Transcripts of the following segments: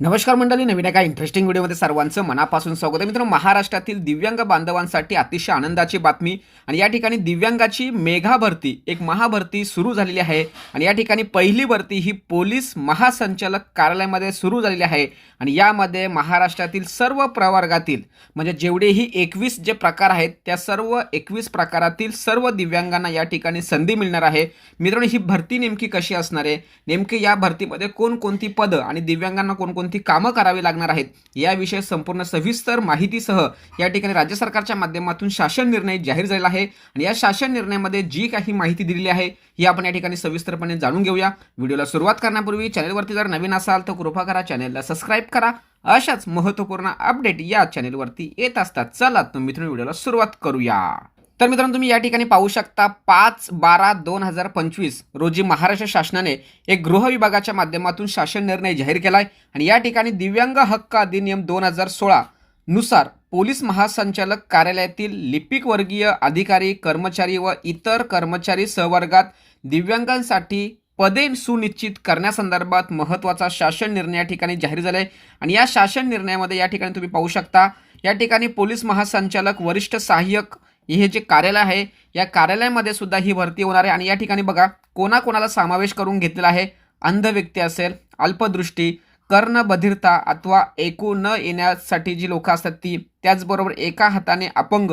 नमस्कार मंडळी नवीन एका इंटरेस्टिंग व्हिडिओमध्ये सर्वांचं मनापासून स्वागत आहे. मित्रांनो महाराष्ट्रातील दिव्यांग बांधवांसाठी अतिशय आनंदाची बातमी आणि या ठिकाणी दिव्यांगाची मेघा भरती एक महाभरती सुरू झालेली आहे. आणि या ठिकाणी पहिली भरती ही पोलीस महासंचालक कार्यालयामध्ये सुरू झालेली आहे. आणि यामध्ये महाराष्ट्रातील सर्व प्रवर्गातील म्हणजे जेवढेही एकवीस जे प्रकार आहेत त्या सर्व एकवीस प्रकारातील सर्व दिव्यांगांना या ठिकाणी संधी मिळणार आहे. मित्रांनो ही भरती नेमकी कशी असणार आहे? नेमकी या भरतीमध्ये कोणकोणती पदं आणि दिव्यांगांना कोणकोण कोणती कामं करावी लागणार आहेत याविषयी संपूर्ण सविस्तर माहितीसह या ठिकाणी राज्य सरकारच्या माध्यमातून शासन निर्णय जाहीर झालेला आहे. आणि या शासन निर्णयामध्ये जी काही माहिती दिलेली आहे ही आपण या ठिकाणी सविस्तरपणे जाणून घेऊया. व्हिडिओला सुरुवात करण्यापूर्वी चॅनलवरती जर नवीन असाल तर कृपा करा चॅनलला सबस्क्राईब करा. अशाच महत्त्वपूर्ण अपडेट या चॅनेलवरती येत असतात. चला तर मित्रांनो व्हिडिओला सुरुवात करूया. तर मित्रांनो तुम्ही या ठिकाणी पाहू शकता पाच बारा दोन हजार पंचवीस रोजी महाराष्ट्र शासनाने एक गृह विभागाच्या माध्यमातून शासन निर्णय जाहीर केला आहे आणि या ठिकाणी दिव्यांग हक्क अधिनियम दोन हजार सोळा नुसार पोलीस महासंचालक कार्यालयातील लिपिक वर्गीय अधिकारी कर्मचारी व इतर कर्मचारी सहवर्गात दिव्यांगांसाठी पदे सुनिश्चित करण्यासंदर्भात महत्त्वाचा शासन निर्णय या ठिकाणी जाहीर झाला आहे आणि या शासन निर्णयामध्ये या ठिकाणी तुम्ही पाहू शकता या ठिकाणी पोलीस महासंचालक वरिष्ठ सहाय्यक हे जे कार्यालय आहे या कार्यालयामध्ये सुद्धा ही भरती होणार आहे. आणि या ठिकाणी बघा कोणाकोणाला समावेश करून घेतलेला आहे. अंध व्यक्ती असेल अल्पदृष्टी कर्णबधिरता अथवा ऐकू न येण्यासाठी जी लोकं असतात ती त्याचबरोबर एका हाताने अपंग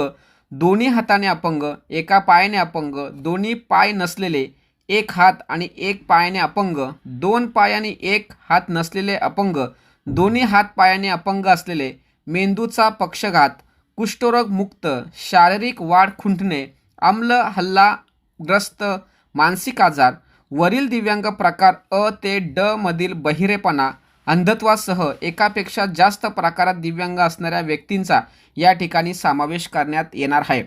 दोन्ही हाताने अपंग एका पायाने अपंग दोन्ही पाय नसलेले एक हात आणि एक पायाने अपंग दोन पाय आणि एक हात नसलेले अपंग दोन्ही हात पायाने अपंग असलेले मेंदूचा पक्षघात कुष्ठरोग मुक्त शारीरिक वाढ खुंटणे आम्ल हल्लाग्रस्त मानसिक आजार वरील दिव्यांग प्रकार अ ते ड मधील बहिरेपणा अंधत्वासह एकापेक्षा जास्त प्रकारात दिव्यांग असणाऱ्या व्यक्तींचा या ठिकाणी समावेश करण्यात येणार आहे.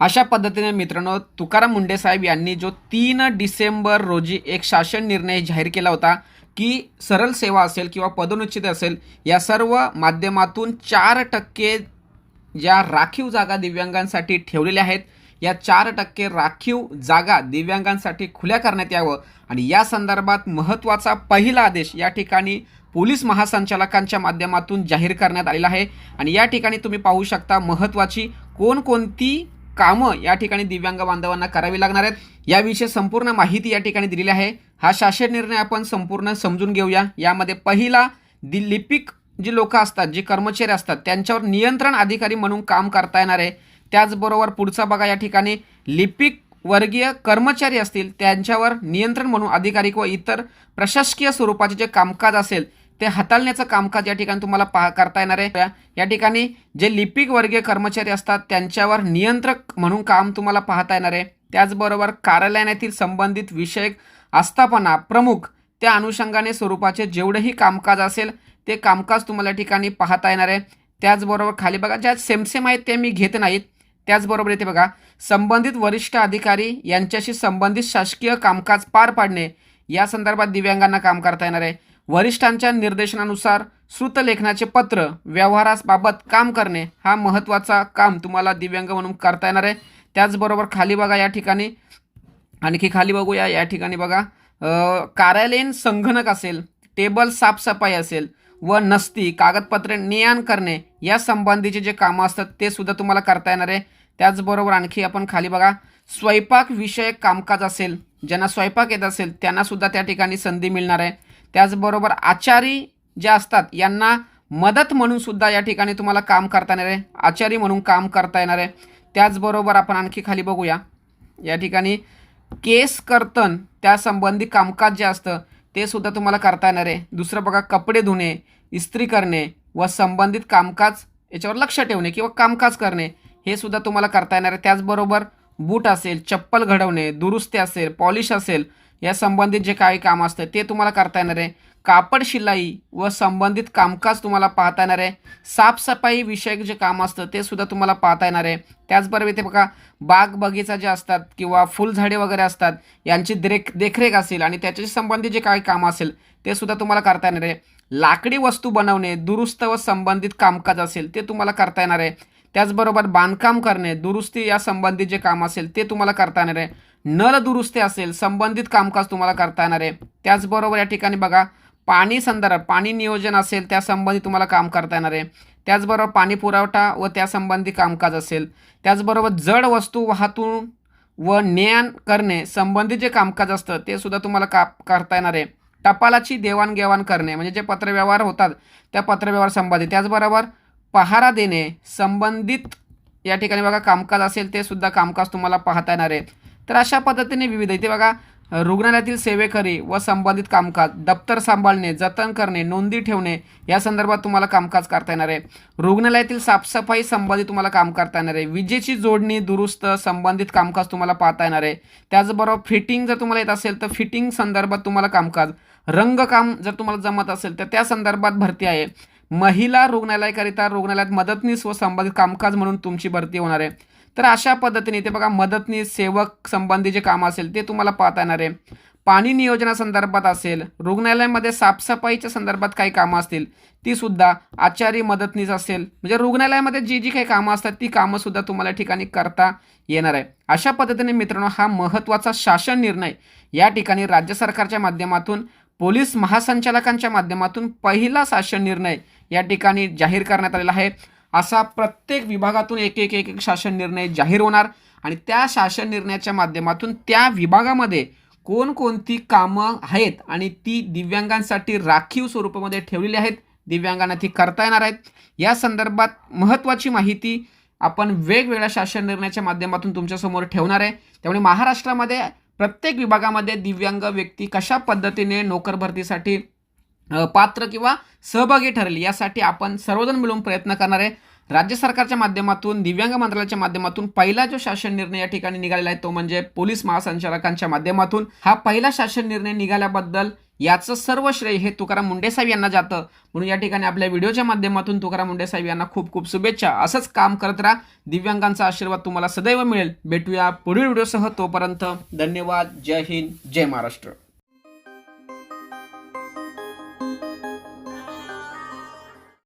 अशा पद्धतीने मित्रांनो तुकाराम मुंडे साहेब यांनी जो तीन डिसेंबर रोजी एक शासन निर्णय जाहीर केला होता की सरळ सेवा असेल किंवा पदोन्नती असेल या सर्व माध्यमातून चार टक्के ज्या राखीव जागा दिव्यांगांसाठी ठेवलेल्या आहेत या चार टक्के राखीव जागा दिव्यांगांसाठी खुल्या करण्यात यावं. आणि या संदर्भात महत्त्वाचा पहिला आदेश या ठिकाणी पोलीस महासंचालकांच्या माध्यमातून जाहीर करण्यात आलेला आहे. आणि या ठिकाणी तुम्ही पाहू शकता महत्त्वाची कोणकोणती कामं या ठिकाणी दिव्यांग बांधवांना करावी लागणार आहेत. याविषयी संपूर्ण माहिती या ठिकाणी दिलेली आहे. हा शासन निर्णय आपण संपूर्ण समजून घेऊया. यामध्ये पहिला दि लिपिक जी लोक असतात जे कर्मचारी असतात त्यांच्यावर नियंत्रण अधिकारी म्हणून काम करता येणार आहे. त्याचबरोबर पुढचा बघा या ठिकाणी लिपिक वर्गीय कर्मचारी असतील त्यांच्यावर नियंत्रण म्हणून अधिकारी किंवा इतर प्रशासकीय स्वरूपाचे जे कामकाज असेल ते हाताळण्याचं कामकाज या ठिकाणी तुम्हाला पहा करता येणार आहे. या ठिकाणी जे लिपिक वर्गीय कर्मचारी असतात त्यांच्यावर नियंत्रक म्हणून काम तुम्हाला पाहता येणार आहे. त्याचबरोबर कार्यालयातील संबंधित विषयक आस्थापना प्रमुख त्या अनुषंगाने स्वरूपाचे जेवढेही कामकाज असेल ते कामकाज तुम्हाला या ठिकाणी पाहता येणार आहे. त्याचबरोबर खाली बघा ज्या सेमसेम आहेत ते मी घेत नाहीत. त्याचबरोबर येथे बघा संबंधित वरिष्ठ अधिकारी यांच्याशी संबंधित शासकीय कामकाज पार पाडणे या संदर्भात दिव्यांगांना काम करता येणार आहे. वरिष्ठांच्या निर्देशनानुसार श्रुतलेखनाचे पत्र व्यवहाराबाबत काम करणे हा महत्त्वाचा काम तुम्हाला दिव्यांग म्हणून करता येणार आहे. त्याचबरोबर खाली बघा या ठिकाणी आणखी खाली बघूया या ठिकाणी बघा. कार्यालयीन संगणक असेल टेबल साफसफाई असेल व नसती कागदपत्रे नियान करणे या संबंधीचे जे कामं असतात ते सुद्धा तुम्हाला करता येणार आहे. त्याचबरोबर आणखी आपण खाली बघा स्वयंपाक विषयक कामकाज असेल ज्यांना स्वयंपाक येत असेल त्यांना सुद्धा त्या ठिकाणी संधी मिळणार आहे. त्याचबरोबर आचारी जे असतात यांना मदत म्हणून सुद्धा या ठिकाणी तुम्हाला काम करता येणार आहे. आचारी म्हणून काम करता येणार आहे. त्याचबरोबर आपण आणखी खाली बघूया. या ठिकाणी केस कर्तन त्यासंबंधी कामकाज जे असतं ते सुद्धा तुम्हाला करता येणार आहे. दुसरं बघा कपडे धुणे इस्त्री करणे व संबंधित कामकाज याच्यावर लक्ष ठेवणे किंवा कामकाज करणे हे सुद्धा तुम्हाला करता येणार आहे. त्याचबरोबर बूट असेल चप्पल घडवणे दुरुस्ती असेल पॉलिश असेल या संबंधित जे काही काम असतं ते तुम्हाला करता येणार आहे. कापड शिलाई व संबंधित कामकाज तुम्हाला पाहता येणार आहे. साफसफाई विषयक जे काम असतं ते सुद्धा तुम्हाला पाहता येणार आहे. त्याचबरोबर इथे बघा बाग बगीचा जे असतात किंवा फुलझाडे वगैरे असतात यांची देख देखरेख असेल आणि त्याच्याशी संबंधित जे काही काम असेल ते सुद्धा तुम्हाला करता येणार आहे. लाकडी वस्तू बनवणे दुरुस्त व संबंधित कामकाज असेल ते तुम्हाला करता येणार आहे. त्याचबरोबर बांधकाम करणे दुरुस्ती या संबंधित जे काम असेल ते तुम्हाला करता येणार आहे. नल दुरुस्ती असेल संबंधित कामकाज तुम्हाला करता येणार आहे. त्याचबरोबर या ठिकाणी बघा पाणी संदर्भ पाणी नियोजन असेल त्या संबंधी तुम्हाला काम करता येणार आहे. त्याचबरोबर पाणी पुरवठा व त्यासंबंधी कामकाज असेल. त्याचबरोबर जड वस्तू वाहतूक व ज्ञान करणे संबंधित जे कामकाज असतं ते सुद्धा तुम्हाला का करता येणार आहे. टपालाची देवाणघेवाण करणे म्हणजे जे पत्रव्यवहार होतात त्या पत्रव्यवहार संबंधित त्याचबरोबर पहारा देणे संबंधित या ठिकाणी बघा कामकाज असेल ते सुद्धा कामकाज तुम्हाला पाहता येणार आहे. तर अशा पद्धतीने विविध इथे बघा रुग्णालयातील सेवेकरी व संबंधित कामकाज दप्तर सांभाळणे जतन करणे नोंदी ठेवणे या संदर्भात तुम्हाला कामकाज करता येणार आहे. रुग्णालयातील साफसफाई संबंधित तुम्हाला काम करता येणार आहे. विजेची जोडणी दुरुस्त संबंधित कामकाज तुम्हाला पाहता येणार आहे. त्याचबरोबर फिटिंग जर तुम्हाला येत असेल तर फिटिंग संदर्भात तुम्हाला कामकाज. रंगकाम जर तुम्हाला जमत असेल तर त्या संदर्भात भरती आहे. महिला रुग्णालयाकरिता रुग्णालयात मदतनीस व संबंधित कामकाज म्हणून तुमची भरती होणार आहे. तर अशा पद्धतीने ते बघा मदतनीस सेवक संबंधी जे काम असेल ते तुम्हाला पाहता येणार आहे. पाणी नियोजनासंदर्भात असेल रुग्णालयामध्ये साफसफाईच्या संदर्भात काही कामं असतील ती सुद्धा आचारी मदतनीस असेल म्हणजे रुग्णालयामध्ये जी जी काही कामं असतात ती कामं सुद्धा तुम्हाला ठिकाणी करता येणार आहे. अशा पद्धतीने मित्रांनो हा महत्त्वाचा शासन निर्णय या ठिकाणी राज्य सरकारच्या माध्यमातून पोलीस महासंचालकांच्या माध्यमातून पहिला शासन निर्णय या ठिकाणी जाहीर करण्यात आलेला आहे. असा प्रत्येक विभागातून एक एक एक एक शासन निर्णय जाहीर होणार. आणि त्या शासन निर्णयाच्या माध्यमातून त्या विभागामध्ये कोणकोणती कामं आहेत आणि ती दिव्यांगांसाठी राखीव स्वरूपामध्ये ठेवलेली आहेत दिव्यांगांना ती करता येणार आहेत. या संदर्भात महत्त्वाची माहिती आपण वेगवेगळ्या शासन निर्णयाच्या माध्यमातून तुमच्यासमोर ठेवणार आहे. त्यामुळे महाराष्ट्रामध्ये प्रत्येक विभागामध्ये दिव्यांग व्यक्ती कशा पद्धतीने नोकर भरतीसाठी पात्र किंवा सहभागी ठरेल यासाठी आपण सर्वजण मिळून प्रयत्न करणार आहे. राज्य सरकारच्या माध्यमातून दिव्यांग मंत्रालयाच्या माध्यमातून पहिला जो शासन निर्णय या ठिकाणी निघालेला आहे तो म्हणजे पोलीस महासंचालकांच्या माध्यमातून. हा पहिला शासन निर्णय निघाल्याबद्दल याचं सर्व श्रेय हे तुकाराम मुंडेसाहेब यांना जातं. म्हणून या ठिकाणी आपल्या व्हिडिओच्या माध्यमातून तुकाराम मुंडेसाहेब यांना खूप खूप शुभेच्छा. असंच काम करत राहा. दिव्यांगांचा आशीर्वाद तुम्हाला सदैव मिळेल. भेटूया पुढील व्हिडिओसह. तोपर्यंत धन्यवाद. जय हिंद. जय महाराष्ट्र.